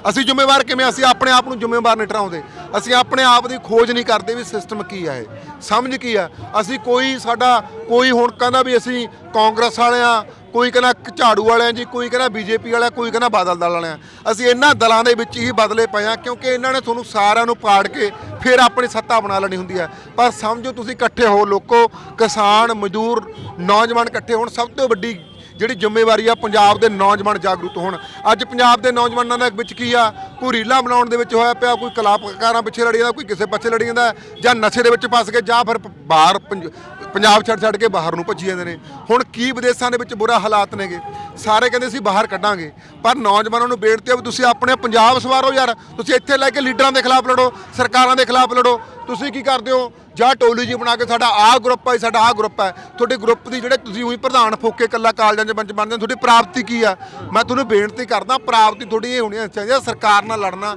ਅਸੀਂ ਜ਼ਿੰਮੇਵਾਰ ਕਿਵੇਂ ਅਸੀਂ ਆਪਣੇ ਆਪ ਨੂੰ ਜ਼ਿੰਮੇਵਾਰ ਨਹੀਂ ਠਹਿਰਾਉਂਦੇ। ਅਸੀਂ ਆਪਣੇ ਆਪ ਦੀ ਖੋਜ ਨਹੀਂ ਕਰਦੇ ਵੀ ਸਿਸਟਮ ਕੀ ਹੈ ਇਹ। ਸਮਝ ਕੀ ਆ? ਅਸੀਂ ਕੋਈ ਸਾਡਾ, ਕੋਈ ਹੁਣ ਕਹਿੰਦਾ ਵੀ ਅਸੀਂ ਕਾਂਗਰਸ ਵਾਲਿਆਂ ਕੋਈ ਕਹਿੰਦਾ ਝਾੜੂ ਵਾਲਿਆਂ ਜੀ, ਕੋਈ ਕਹਿੰਦਾ ਬੀਜੇਪੀ ਵਾਲਿਆਂ ਕੋਈ ਕਹਿੰਦਾ ਬਾਦਲ ਦਲ ਵਾਲਿਆਂ ਅਸੀਂ ਇਹਨਾਂ ਦਲਾਂ ਦੇ ਵਿੱਚ ਹੀ ਬਦਲੇ ਪਏ ਆ ਕਿਉਂਕਿ ਇਹਨਾਂ ਨੇ ਤੁਹਾਨੂੰ ਸਾਰਿਆਂ ਨੂੰ ਪਾੜ ਕੇ ਫਿਰ ਆਪਣੀ ਸੱਤਾ ਬਣਾ ਲੈਣੀ ਹੁੰਦੀ ਹੈ ਪਰ ਸਮਝੋ ਤੁਸੀਂ ਇਕੱਠੇ ਹੋ ਲੋਕੋ, ਕਿਸਾਨ, ਮਜ਼ਦੂਰ, ਨੌਜਵਾਨ ਇਕੱਠੇ ਹੋਣ, ਸਭ ਤੋਂ ਵੱਡੀ ਜਿਹੜੀ ਜ਼ਿੰਮੇਵਾਰੀ ਆ ਪੰਜਾਬ ਦੇ ਨੌਜਵਾਨ ਜਾਗਰੂਕ ਹੋਣ। ਅੱਜ ਪੰਜਾਬ ਦੇ ਨੌਜਵਾਨਾਂ ਦਾ ਵਿੱਚ ਕੀ ਆ? ਕੋਈ ਰੀਲਾਂ ਬਣਾਉਣ ਦੇ ਵਿੱਚ ਹੋਇਆ ਪਿਆ, ਕੋਈ ਕਲਾਕਾਰਾਂ ਪਿੱਛੇ ਲੜੀ ਜਾਂਦਾ, ਕੋਈ ਕਿਸੇ ਪਿੱਛੇ ਲੜੀ ਜਾਂਦਾ, ਜਾਂ ਨਸ਼ੇ ਦੇ ਵਿੱਚ ਫਸ ਕੇ ਜਾਂ ਫਿਰ ਬਾਹਰ ਪੰਜ- ਪੰਜਾਬ ਛੱਡ ਛੱਡ ਕੇ ਬਾਹਰ ਨੂੰ ਭੱਜੀ ਜਾਂਦੇ ਨੇ। ਹੁਣ ਕੀ ਵਿਦੇਸ਼ਾਂ ਦੇ ਵਿੱਚ ਬੁਰਾ ਹਾਲਾਤ ਨੇਗੇ? ਸਾਰੇ ਕਹਿੰਦੇ ਸੀ ਬਾਹਰ ਕੱਢਾਂਗੇ, ਪਰ ਨੌਜਵਾਨਾਂ ਨੂੰ ਬੇਨਤੀ ਆ ਵੀ ਤੁਸੀਂ ਆਪਣੇ ਪੰਜਾਬ ਸਵਾਰੋ ਯਾਰ। ਤੁਸੀਂ ਇੱਥੇ ਲੈ ਕੇ ਲੀਡਰਾਂ ਦੇ ਖਿਲਾਫ ਲੜੋ, ਸਰਕਾਰਾਂ ਦੇ ਖਿਲਾਫ ਲੜੋ। ਤੁਸੀਂ ਕੀ ਕਰਦੇ ਹੋ? ਜਾਂ ਟੋਲੀ ਜੀ ਬਣਾ ਕੇ ਸਾਡਾ ਆਹ ਗਰੁੱਪ ਹੈ ਸਾਡਾ ਆਹ ਗਰੁੱਪ ਹੈ ਤੁਹਾਡੇ ਗਰੁੱਪ ਦੀ ਜਿਹੜੇ ਤੁਸੀਂ ਉਹੀ ਪ੍ਰਧਾਨ ਫੋਕੇ ਕੱਲਾ ਕਾਲਜਾਂ ਦੇ ਬੰਚ ਬਣਦੇ ਤੁਹਾਡੀ ਪ੍ਰਾਪਤੀ ਕੀ ਆ? ਮੈਂ ਤੁਹਾਨੂੰ ਬੇਨਤੀ ਕਰਦਾ, ਪ੍ਰਾਪਤੀ ਤੁਹਾਡੀ ਇਹ ਹੋਣੀ ਚਾਹੀਦੀ ਹੈ ਸਰਕਾਰ ਨਾਲ ਲੜਨਾ,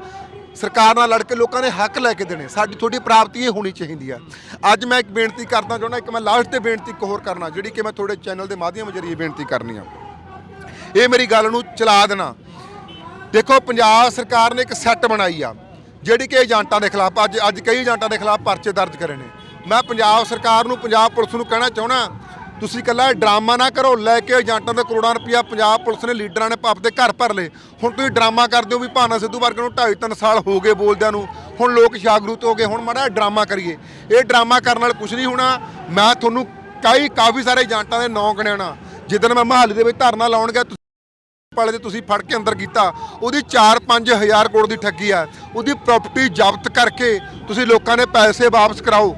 ਸਰਕਾਰ ਨਾਲ ਲੜ ਕੇ ਲੋਕਾਂ ਦੇ ਹੱਕ ਲੈ ਕੇ ਦੇਣੇ, ਸਾਡੀ ਤੁਹਾਡੀ ਪ੍ਰਾਪਤੀ ਇਹ ਹੋਣੀ ਚਾਹੀਦੀ ਆ। ਅੱਜ ਮੈਂ ਇੱਕ ਬੇਨਤੀ ਕਰਨਾ ਚਾਹੁੰਦਾ, ਇੱਕ ਮੈਂ ਲਾਸਟ ਤੇ ਬੇਨਤੀ ਇੱਕ ਹੋਰ ਕਰਨਾ, ਜਿਹੜੀ ਕਿ ਮੈਂ ਤੁਹਾਡੇ ਚੈਨਲ ਦੇ ਮਾਧਿਅਮ ਜਰੀਏ ਬੇਨਤੀ ਕਰਨੀ ਆ। ਇਹ ਮੇਰੀ ਗੱਲ ਨੂੰ ਚਲਾ ਦੇਣਾ। ਦੇਖੋ, ਪੰਜਾਬ ਸਰਕਾਰ ਨੇ ਇੱਕ ਸੈੱਟ ਬਣਾਈ ਆ। ਜਿਹੜੀ ਕਿ ਏਜੰਟਾਂ ਦੇ ਖਿਲਾਫ, ਅੱਜ ਅੱਜ ਕਈ ਏਜੰਟਾਂ ਦੇ ਖਿਲਾਫ ਪਰਚੇ ਦਰਜ ਕਰੇ ਨੇ। ਮੈਂ ਪੰਜਾਬ ਸਰਕਾਰ ਨੂੰ, ਪੰਜਾਬ ਪੁਲਿਸ ਨੂੰ ਕਹਿਣਾ ਚਾਹਣਾ ਤੁਸੀਂ ਇਕੱਲਾ ਡਰਾਮਾ ਨਾ ਕਰੋ, ਲੈ ਕੇ ਏਜੰਟਾਂ ਦੇ ਕਰੋੜਾਂ ਰੁਪਇਆ ਪੰਜਾਬ ਪੁਲਿਸ ਨੇ ਲੀਡਰਾਂ ਨੇ ਪਾਪ ਦੇ ਘਰ ਭਰ ਲਏ। ਹੁਣ ਤੁਸੀਂ ਡਰਾਮਾ ਕਰਦੇ ਹੋ ਵੀ ਭਾਨਾ ਸਿੱਧੂ ਵਰਗੇ ਨੂੰ 2.5 3 ਸਾਲ ਹੋ ਗਏ ਬੋਲਦਿਆਂ ਨੂੰ, ਹੁਣ ਲੋਕ ਜਾਗਰੂਕ ਹੋ ਗਏ, ਹੁਣ ਮਾੜਾ ਡਰਾਮਾ ਕਰੀਏ। ਇਹ ਡਰਾਮਾ ਕਰਨ ਨਾਲ ਕੁਝ ਨਹੀਂ ਹੋਣਾ। ਮੈਂ ਤੁਹਾਨੂੰ ਕਈ, ਕਾਫੀ ਸਾਰੇ ਏਜੰਟਾਂ ਦੇ ਨਾਂ ਗਿਣਾਉਣਾ ਜਿੱਦਣ ਮੈਂ ਮਹਾਲੀ ਦੇ ਵਿੱਚ ਧਰਨਾ ਲਾਉਣ ਗਿਆ ਵਾਲੇ ਦੇ ਤੁਸੀਂ ਫੜ ਕੇ ਅੰਦਰ ਕੀਤਾ, ਉਹਦੀ 4-5 ਹਜ਼ਾਰ ਕਰੋੜ ਦੀ ਠੱਗੀ ਆ। ਉਹਦੀ ਪ੍ਰਾਪਰਟੀ ਜ਼ਬਤ ਕਰਕੇ ਤੁਸੀਂ ਲੋਕਾਂ ਨੇ ਪੈਸੇ ਵਾਪਸ ਕਰਾਓ।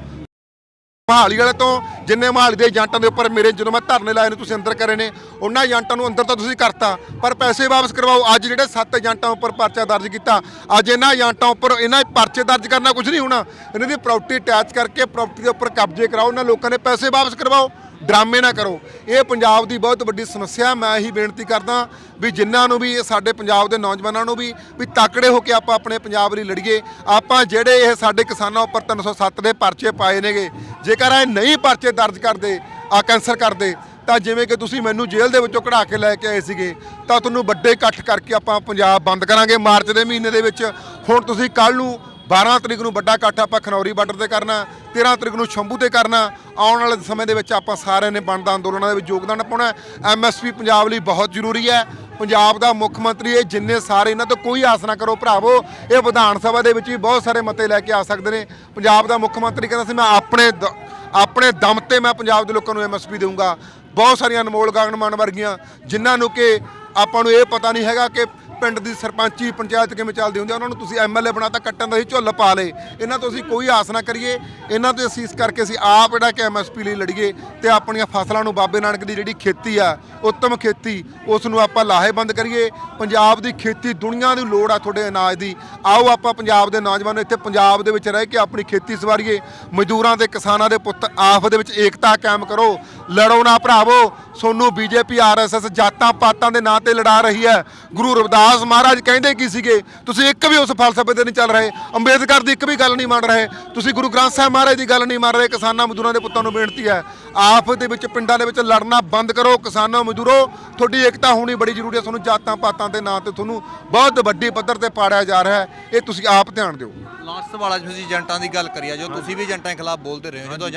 ਮਹਾਲੀ ਵਾਲੇ ਤੋਂ, ਜਿੰਨੇ ਮਹਾਲੀ ਦੇ ਏਜੰਟਾਂ ਦੇ ਉੱਪਰ ਮੇਰੇ ਜਦੋਂ ਮੈਂ ਧਰਨੇ ਲਾਏ ਨੇ, ਤੁਸੀਂ ਅੰਦਰ ਕਰੇ ਨੇ, ਉਹਨਾਂ ਏਜੰਟਾਂ ਨੂੰ ਅੰਦਰ ਤਾਂ ਤੁਸੀਂ ਕਰਤਾ, ਪਰ ਪੈਸੇ ਵਾਪਸ ਕਰਵਾਓ। ਅੱਜ ਜਿਹੜੇ ਸੱਤ ਏਜੰਟਾਂ ਉੱਪਰ ਪਰਚਾ ਦਰਜ ਕੀਤਾ, ਅੱਜ ਇਹਨਾਂ ਏਜੰਟਾਂ ਉੱਪਰ ਇਹਨਾਂ ਪਰਚੇ ਦਰਜ ਕਰਨਾ ਕੁਝ ਨਹੀਂ ਹੋਣਾ। ਇਹਨਾਂ ਦੀ ਪ੍ਰਾਪਰਟੀ ਅਟੈਚ ਕਰਕੇ ਪ੍ਰਾਪਰਟੀ ਦੇ ਉੱਪਰ ਕਬਜ਼ੇ ਕਰਾਓ, ਉਹਨਾਂ ਲੋਕਾਂ ਨੇ ਪੈਸੇ ਵਾਪਸ ਕਰਵਾਓ। ਡਰਾਮੇ ਨਾ ਕਰੋ। ਇਹ ਪੰਜਾਬ ਦੀ ਬਹੁਤ ਵੱਡੀ ਸਮੱਸਿਆ। ਮੈਂ ਇਹੀ ਬੇਨਤੀ ਕਰਦਾ ਵੀ ਜਿਨ੍ਹਾਂ ਨੂੰ ਵੀ ਸਾਡੇ ਪੰਜਾਬ ਦੇ ਨੌਜਵਾਨਾਂ ਨੂੰ ਵੀ ਵੀ ਤਾਕੜੇ ਹੋ ਕੇ ਆਪਾਂ ਆਪਣੇ ਪੰਜਾਬ ਲਈ ਲੜੀਏ। ਆਪਾਂ ਜਿਹੜੇ ਇਹ ਸਾਡੇ ਕਿਸਾਨਾਂ ਉੱਪਰ 307 ਦੇ ਪਰਚੇ ਪਾਏ ਨੇਗੇ, ਜੇਕਰ ਇਹ ਨਹੀਂ ਪਰਚੇ ਦਰਜ ਕਰਦੇ, ਆ ਕੈਂਸਰ ਕਰਦੇ, ਤਾਂ ਜਿਵੇਂ ਕਿ ਤੁਸੀਂ ਮੈਨੂੰ ਜੇਲ੍ਹ ਦੇ ਵਿੱਚੋਂ ਕਢਾ ਕੇ ਲੈ ਕੇ ਆਏ ਸੀਗੇ, ਤਾਂ ਤੁਹਾਨੂੰ ਵੱਡੇ ਇਕੱਠ ਕਰਕੇ ਆਪਾਂ ਪੰਜਾਬ ਬੰਦ ਕਰਾਂਗੇ ਮਾਰਚ ਦੇ ਮਹੀਨੇ ਦੇ ਵਿੱਚ। ਹੁਣ ਤੁਸੀਂ ਕੱਲ ਨੂੰ 12 ਤਰੀਕ ਨੂੰ ਵੱਡਾ ਇਕੱਠ ਆਪਾਂ ਖਨੌਰੀ ਬਾਰਡਰ ਤੇ ਕਰਨਾ 13 ਤਰੀਕ ਨੂੰ ਸ਼ੰਭੂ ਤੇ ਕਰਨਾ, ਆਉਣ ਵਾਲੇ ਸਮੇਂ ਦੇ ਵਿੱਚ ਆਪਾਂ ਸਾਰਿਆਂ ਨੇ ਬਣਦਾ ਅੰਦੋਲਨਾਂ ਦੇ ਵਿੱਚ ਯੋਗਦਾਨ ਪਾਉਣਾ ਐਮਐਸਪੀ ਪੰਜਾਬ ਲਈ ਬਹੁਤ ਜ਼ਰੂਰੀ ਹੈ। ਪੰਜਾਬ ਦਾ ਮੁੱਖ ਮੰਤਰੀ ਇਹ ਜਿੰਨੇ ਸਾਰੇ ਇਹਨਾਂ ਤੋਂ ਕੋਈ ਆਸ ਨਾ ਕਰੋ ਭਰਾਵੋ, ਇਹ ਵਿਧਾਨ ਸਭਾ ਦੇ ਵਿੱਚ ਵੀ ਬਹੁਤ ਸਾਰੇ ਮਤੇ ਲੈ ਕੇ ਆ ਸਕਦੇ ਨੇ। ਪੰਜਾਬ ਦਾ ਮੁੱਖ ਮੰਤਰੀ ਕਹਿੰਦਾ ਸੀ, ਮੈਂ ਆਪਣੇ ਦ- ਆਪਣੇ ਦਮ ਤੇ ਮੈਂ ਪੰਜਾਬ ਦੇ ਲੋਕਾਂ ਨੂੰ ਐਮਐਸਪੀ ਦੇਵਾਂਗਾ ਬਹੁਤ ਸਾਰੀਆਂ ਅਨਮੋਲ ਗਾਗਨਮਾਨ ਵਰਗੀਆਂ, ਜਿਨ੍ਹਾਂ ਨੂੰ ਕਿ ਆਪਾਂ ਨੂੰ ਇਹ ਪਤਾ ਨਹੀਂ ਹੈਗਾ ਕਿ ਪਿੰਡ ਦੀ ਸਰਪੰਚੀ ਪੰਚਾਇਤ ਕਿਵੇਂ ਚੱਲਦੀ ਹੁੰਦੀ ਆ, ਉਹਨਾਂ ਨੂੰ ਤੁਸੀਂ ਐਮਐਲਏ ਬਣਾਤਾ ਕੱਟਣ ਦਾ ਹੀ ਝੁੱਲ ਪਾ ਲਏ। ਇਹਨਾਂ ਤੋਂ ਅਸੀਂ ਕੋਈ ਆਸ ਨਾ ਕਰੀਏ। ਇਹਨਾਂ ਤੋਂ ਅਸੀਂ ਇਸ ਕਰਕੇ ਅਸੀਂ ਆਪ ਜਿਹੜਾ ਕਿ ਐਮਐਸਪੀ ਲਈ ਲੜੀਏ ਤੇ ਆਪਣੀਆਂ ਫਸਲਾਂ ਨੂੰ ਬਾਬੇ ਨਾਨਕ ਦੀ ਜਿਹੜੀ ਖੇਤੀ ਆ, ਉੱਤਮ ਖੇਤੀ, ਉਸ ਨੂੰ ਆਪਾਂ ਲਾਹੇਬੰਦ ਕਰੀਏ। ਪੰਜਾਬ ਦੀ ਖੇਤੀ ਦੁਨੀਆ ਦੀ ਲੋੜ ਆ ਤੁਹਾਡੇ ਅਨਾਜ ਦੀ। ਆਓ ਆਪਾਂ ਪੰਜਾਬ ਦੇ ਨੌਜਵਾਨ ਇੱਥੇ ਪੰਜਾਬ ਦੇ ਵਿੱਚ ਰਹਿ ਕੇ ਆਪਣੀ ਖੇਤੀ ਸਵਾਰੀਏ। ਮਜ਼ਦੂਰਾਂ ਤੇ ਕਿਸਾਨਾਂ ਦੇ ਪੁੱਤ ਆਫ ਦੇ ਵਿੱਚ ਏਕਤਾ ਕਾਇਮ ਕਰੋ। ਲੜੋ ਨਾ ਭਰਾਵੋ, ਸੋਨੂੰ ਬੀਜੇਪੀ, ਆਰਐਸਐਸ ਜਾਤਾਂ ਪਾਤਾਂ ਦੇ ਨਾਂ ਤੇ ਲੜਾ ਰਹੀ ਹੈ। ਗੁਰੂ ਰਵਿਦਾਸ ਮਹਾਰਾਜ ਕਹਿੰਦੇ ਕੀ ਸੀਗੇ? ਤੁਸੀਂ ਇੱਕ ਵੀ ਉਸ ਫਲਸਫੇ ਤੇ ਨਹੀਂ ਚੱਲ ਰਹੇ। ਅੰਬੇਦਕਰ ਦੀ ਇੱਕ ਵੀ ਗੱਲ ਨਹੀਂ ਮੰਨ ਰਹੇ। ਤੁਸੀਂ ਗੁਰੂ ਗ੍ਰੰਥ ਸਾਹਿਬ ਮਹਾਰਾਜ ਦੀ ਗੱਲ ਨਹੀਂ ਮੰਨ ਰਹੇ। ਕਿਸਾਨਾਂ ਮਜ਼ਦੂਰਾਂ ਦੇ ਪੁੱਤਾਂ ਨੂੰ ਬੇਨਤੀ ਹੈ, ਆਪ ਦੇ ਵਿੱਚ ਪਿੰਡਾਂ ਦੇ ਵਿੱਚ ਲੜਨਾ ਬੰਦ ਕਰੋ। ਕਿਸਾਨਾਂ, ਮਜ਼ਦੂਰੋ, ਤੁਹਾਡੀ ਏਕਤਾ ਹੋਣੀ ਬੜੀ ਜ਼ਰੂਰੀ ਹੈ। ਤੁਹਾਨੂੰ ਜਾਤਾਂ ਪਾਤਾਂ ਦੇ ਨਾਂ ਤੇ ਤੁਹਾਨੂੰ ਬਹੁਤ ਵੱਡੀ ਪੱਧਰ ਤੇ ਪਾੜਿਆ ਜਾ ਰਿਹਾ ਹੈ। ਇਹ ਤੁਸੀਂ ਆਪ ਧਿਆਨ ਦਿਓ। ਲਾਸਟ ਸਵਾਲ ਅੱਜ ਤੁਸੀਂ ਏਜੰਟਾਂ ਦੀ ਗੱਲ ਕਰੀ ਆ ਜੋ ਤੁਸੀਂ ਵੀ ਏਜੰਟਾਂ ਦੇ ਖਿਲਾਫ ਬੋਲਦੇ ਰਹੇ ਹੋ ਜਦੋਂ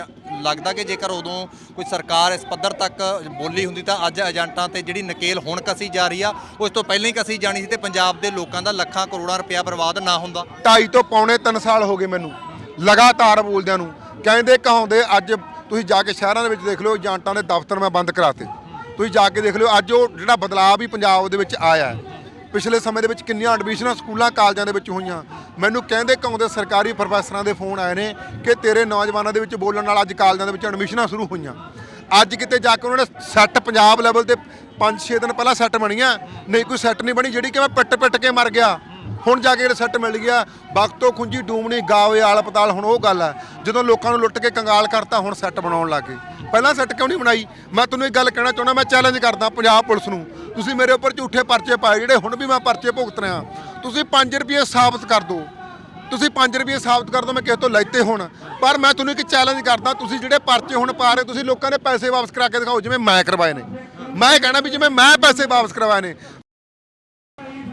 ਲੱਗਦਾ ਕਿ ਜੇਕਰ ਉਦੋਂ ਕੋਈ ਸਰਕਾਰ ਇਸ ਪੱਧਰ ਤੱਕ ਬੋਲੀ ਹੁੰਦੀ ਤਾਂ ਅੱਜ ਏਜੰਟਾਂ ਤੇ ਜਿਹੜੀ ਨਕੇਲ ਹੁਣ ਕਸੀ ਜਾ ਰਹੀ ਆ ਉਸ ਤੋਂ ਪਹਿਲਾਂ ਹੀ ਕਸੀ ਜਾਣੀ ਸੀ ਤੇ ਪੰਜਾਬ ਦੇ ਲੋਕਾਂ ਦਾ ਲੱਖਾਂ ਕਰੋੜਾਂ ਰੁਪਇਆ ਬਰਬਾਦ ਨਾ ਹੁੰਦਾ। ਢਾਈ ਤੋਂ ਪੌਣੇ 3 ਸਾਲ ਹੋ ਗਏ ਮੈਨੂੰ ਲਗਾਤਾਰ ਬੋਲਦਿਆਂ ਨੂੰ। ਕਹਿੰਦੇ ਕਹਾਉਂਦੇ ਅੱਜ ਤੁਸੀਂ ਜਾ ਕੇ ਸ਼ਹਿਰਾਂ ਦੇ ਵਿੱਚ ਦੇਖ ਲਿਓ ਏਜੰਟਾਂ ਦੇ ਦਫ਼ਤਰ ਮੈਂ ਬੰਦ ਕਰਾਤੇ। ਤੁਸੀਂ ਜਾ ਕੇ ਦੇਖ ਲਿਓ ਅੱਜ ਉਹ ਜਿਹੜਾ ਬਦਲਾਅ ਵੀ ਪੰਜਾਬ ਦੇ ਵਿੱਚ ਆਇਆ ਹੈ। ਪਿਛਲੇ ਸਮੇਂ ਦੇ ਵਿੱਚ ਕਿੰਨੀਆਂ ਐਡਮਿਸ਼ਨਾਂ ਸਕੂਲਾਂ, ਕਾਲਜਾਂ ਦੇ ਵਿੱਚ ਹੋਈਆਂ। ਮੈਨੂੰ ਕਹਿੰਦੇ ਕਹਾਉਂਦੇ ਸਰਕਾਰੀ ਪ੍ਰੋਫੈਸਰਾਂ ਦੇ ਫੋਨ ਆਏ ਨੇ ਕਿ ਤੇਰੇ ਨੌਜਵਾਨਾਂ ਦੇ ਵਿੱਚ ਬੋਲਣ ਨਾਲ ਅੱਜ ਕਾਲਜਾਂ ਦੇ ਵਿੱਚ ਐਡਮਿਸ਼ਨਾਂ ਸ਼ੁਰੂ ਹੋਈਆਂ। ਅੱਜ ਕਿਤੇ ਜਾ ਕੇ ਉਹਨਾਂ ਨੇ ਸੈੱਟ ਪੰਜਾਬ ਲੈਵਲ ਤੇ 5-6 ਦਿਨ ਪਹਿਲਾਂ ਸੈੱਟ ਬਣੀਆਂ, ਨਹੀਂ ਕੋਈ ਸੈੱਟ ਨਹੀਂ ਬਣੀ, ਜਿਹੜੀ ਕਿ ਮੈਂ ਪਿੱਟ ਪਿੱਟ ਕੇ ਮਰ ਗਿਆ। ਹੁਣ ਜਾ ਕੇ ਜਿਹੜੇ ਸੈੱਟ ਮਿਲ ਗਿਆ, ਵਕਤੋਂ ਖੁੰਜੀ ਡੂਮਣੀ, ਗਾਵੇ ਆਲ ਪਤਾਲ ਹੁਣ ਉਹ ਗੱਲ ਹੈ ਜਦੋਂ ਲੋਕਾਂ ਨੂੰ ਲੁੱਟ ਕੇ ਕੰਗਾਲ ਕਰਤਾ, ਹੁਣ ਸੈੱਟ ਬਣਾਉਣ ਲੱਗੇ ਪਹਿਲਾਂ ਸੈੱਟ ਕਿਉਂ ਨਹੀਂ ਬਣਾਈ? ਮੈਂ ਤੁਹਾਨੂੰ ਇੱਕ ਗੱਲ ਕਹਿਣਾ ਚਾਹੁੰਦਾ, ਮੈਂ ਚੈਲੰਜ ਕਰਦਾ ਪੰਜਾਬ ਪੁਲਿਸ ਨੂੰ। ਤੁਸੀਂ ਮੇਰੇ ਉੱਪਰ ਝੂਠੇ ਪਰਚੇ ਪਾਏ, ਜਿਹੜੇ ਹੁਣ ਵੀ ਮੈਂ ਪਰਚੇ ਭੁਗਤ ਰਿਹਾ। ਤੁਸੀਂ 5 ਰੁਪਏ ਸਾਬਤ ਕਰ ਦਿਓ। ਤੁਸੀਂ 5 ਰੁਪਏ ਸਾਬਤ ਕਰ ਦਿਓ, ਮੈਂ ਕਿਸੇ ਤੋਂ ਲੈਤੇ ਹੋਣ। ਪਰ ਮੈਂ ਤੁਹਾਨੂੰ ਇੱਕ ਚੈਲੰਜ ਕਰਦਾ, ਤੁਸੀਂ ਜਿਹੜੇ ਪਰਚੇ ਹੁਣ ਪਾ ਰਹੇ ਤੁਸੀਂ ਲੋਕਾਂ ਦੇ ਪੈਸੇ ਵਾਪਸ ਕਰਾ ਕੇ ਦਿਖਾਓ, ਜਿਵੇਂ ਮੈਂ ਕਰਵਾਏ ਨੇ। ਮੈਂ ਇਹ ਕਹਿਣਾ ਵੀ ਜਿਵੇਂ ਮੈਂ ਪੈਸੇ ਵਾਪਸ ਕਰਵਾਏ ਨੇ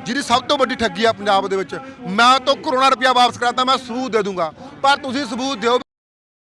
ਜਿਹਦੀ ਸਭ ਤੋਂ ਵੱਡੀ ਠੱਗੀ ਆ ਪੰਜਾਬ ਦੇ ਵਿੱਚ। ਮੈਂ ਤੋਂ ਕਰੋਨਾ ਰੁਪਇਆ ਵਾਪਸ ਕਰਾਤਾ ਮੈਂ ਸਬੂਤ ਦੇ ਦੂੰਗਾ। ਪਰ ਤੁਸੀਂ ਸਬੂਤ ਦਿਓ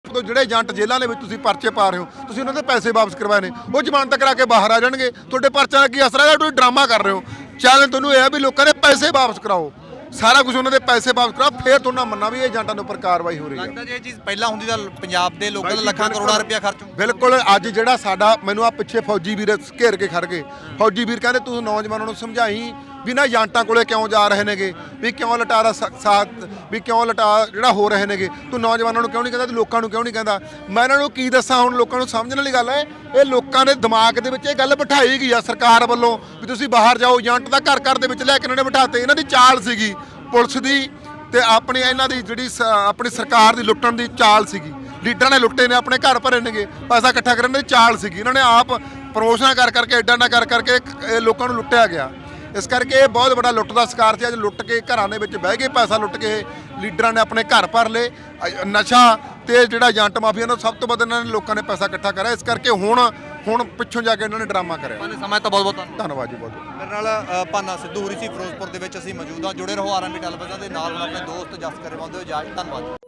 ਤੋਂ ਜਿਹੜੇ ਏਜੰਟ ਜੇਲ੍ਹਾਂ ਦੇ ਵਿੱਚ ਤੁਸੀਂ ਪਰਚੇ ਪਾ ਰਹੇ ਹੋ ਤੁਸੀਂ ਉਹਨਾਂ ਦੇ ਪੈਸੇ ਵਾਪਸ ਕਰਵਾਏ ਨੇ। ਉਹ ਜ਼ਮਾਨਤ ਕਰਾ ਕੇ ਬਾਹਰ ਆ ਜਾਣਗੇ। ਤੁਹਾਡੇ ਪਰਚਿਆਂ ਦਾ ਕੀ ਅਸਰ ਹੈ ਤੁਸੀਂ ਡਰਾਮਾ ਕਰ ਰਹੇ ਹੋ? ਚੈਲੰਜ ਤੁਹਾਨੂੰ ਇਹ ਹੈ ਵੀ ਲੋਕਾਂ ਦੇ ਪੈਸੇ ਵਾਪਸ ਕਰਾਓ। ਸਾਰਾ ਕੁਝ ਉਹਨਾਂ ਦੇ ਪੈਸੇ ਵਾਪਸ ਕਰਾਓ। ਫੇਰ ਤੁਹਾਨੂੰ ਮੰਨਣਾ ਵੀ ਇਹ ਏਜੰਟਾਂ ਦੇ ਉੱਪਰ ਕਾਰਵਾਈ ਹੋ ਰਹੀ ਹੈ। ਲੱਗਦਾ ਜੇ ਇਹ ਚੀਜ਼ ਪਹਿਲਾਂ ਹੁੰਦੀ ਤਾਂ ਪੰਜਾਬ ਦੇ ਲੋਕਾਂ ਦਾ ਲੱਖਾਂ ਕਰੋੜਾਂ ਰੁਪਇਆ ਖਰਚ ਹੁੰਦਾ। ਬਿਲਕੁਲ ਅੱਜ ਜਿਹੜਾ ਸਾਡਾ ਮੈਨੂੰ ਆ ਪਿੱਛੇ ਫੌਜੀ ਵੀਰ ਘੇਰ ਕੇ ਖੜ ਗਏ। ਫੌਜੀ ਵੀਰ ਕਹਿੰਦੇ ਤੂੰ ਨੌਜਵਾਨਾਂ ਨੂੰ ਸਮਝਾਈ ਵੀ ਨਾ ਏਜੰਟਾਂ ਕੋਲੇ ਕਿਉਂ ਜਾ ਰਹੇ ਨੇਗੇ? ਵੀ ਕਿਉਂ ਲਟਾਰਾ ਸ- ਸਾਥ, ਵੀ ਕਿਉਂ ਲਟਾ, ਜਿਹੜਾ ਹੋ ਰਹੇ ਨੇਗੇ? ਤੂੰ ਨੌਜਵਾਨਾਂ ਨੂੰ ਕਿਉਂ ਨਹੀਂ ਕਹਿੰਦਾ ਤੇ ਲੋਕਾਂ ਨੂੰ ਕਿਉਂ ਨਹੀਂ ਕਹਿੰਦਾ? ਮੈਂ ਇਹਨਾਂ ਨੂੰ ਕੀ ਦੱਸਾਂ ਹੁਣ ਲੋਕਾਂ ਨੂੰ ਸਮਝਣ ਵਾਲੀ ਗੱਲ ਹੈ, ਇਹ ਲੋਕਾਂ ਦੇ ਦਿਮਾਗ ਦੇ ਵਿੱਚ ਇਹ ਗੱਲ ਬਿਠਾਈ ਗਈ ਆ ਸਰਕਾਰ ਵੱਲੋਂ ਵੀ ਤੁਸੀਂ ਬਾਹਰ ਜਾਓ ਏਜੰਟ ਦਾ ਘਰ ਘਰ ਦੇ ਵਿੱਚ ਲੈ ਕੇ ਇਹਨਾਂ ਨੇ ਬਿਠਾਤੇ, ਇਹਨਾਂ ਦੀ ਚਾਲ ਸੀਗੀ ਪੁਲਿਸ ਦੀ ਤੇ ਆਪਣੀ ਇਹਨਾਂ ਦੀ ਜਿਹੜੀ ਸ- ਆਪਣੀ ਸਰਕਾਰ ਦੀ ਲੁੱਟਣ ਦੀ ਚਾਲ ਸੀਗੀ। ਲੀਡਰਾਂ ਨੇ ਲੁੱਟੇ ਨੇ, ਆਪਣੇ ਘਰ ਭਰੇ ਨੇਗੇ, ਪੈਸਾ ਇਕੱਠਾ ਕਰਨ ਦੀ ਚਾਲ ਸੀਗੀ। ਇਹਨਾਂ ਨੇ ਆਪ ਪ੍ਰਮੋਸ਼ਨਾਂ ਕਰ ਕਰਕੇ ਐਡਾ ਨਾ ਕਰ ਕਰਕੇ ਲੋਕਾਂ ਨੂੰ ਲੁੱਟਿਆ ਗਿਆ। ਇਸ ਕਰਕੇ ਇਹ ਬਹੁਤ ਵੱਡਾ ਲੁੱਟ ਦਾ ਸ਼ਿਕਾਰ ਸੀ। ਅੱਜ ਲੁੱਟ ਕੇ ਘਰਾਂ ਦੇ ਵਿੱਚ ਬਹਿ ਕੇ ਪੈਸਾ ਲੁੱਟ ਕੇ ਲੀਡਰਾਂ ਨੇ ਆਪਣੇ ਘਰ ਭਰ ਲਏ। ਅ- ਨਸ਼ਾ ਤੇ ਜਿਹੜਾ ਏਜੰਟ ਮਾਫੀਆ ਨੂੰ ਸਭ ਤੋਂ ਵੱਧ ਇਹਨਾਂ ਨੇ ਲੋਕਾਂ ਨੇ ਪੈਸਾ ਇਕੱਠਾ ਕਰਿਆ। ਇਸ ਕਰਕੇ ਹੁਣ ਹੁਣ ਪਿੱਛੋਂ ਜਾ ਕੇ ਇਹਨਾਂ ਨੇ ਡਰਾਮਾ ਕਰਿਆ। ਤੁਹਾਨੂੰ ਸਮਾਂ ਤਾਂ ਬਹੁਤ ਬਹੁਤ ਧੰਨਵਾਦ। ਧੰਨਵਾਦ ਜੀ ਬਹੁਤ ਬਹੁਤ ਮੇਰੇ ਨਾਲ ਅ, ਭਾਨਾ ਸਿੱਧੂ ਹੋਰੀ ਸੀ ਫਿਰੋਜ਼ਪੁਰ ਦੇ ਵਿੱਚ ਅਸੀਂ ਮੌਜੂਦ ਹਾਂ। ਜੁੜੇ ਰਹੋ ਆਰਐਮਬੀ ਟੈਲੀਵਿਜ਼ਨ ਦੇ ਨਾਲ ਹੁਣ ਆਪਣੇ ਦੋਸਤ ਜਸ ਕਰੇ ਬੰਦੇ ਹੋ ਇਜਾਜ਼ਤ ਧੰਨਵਾਦ।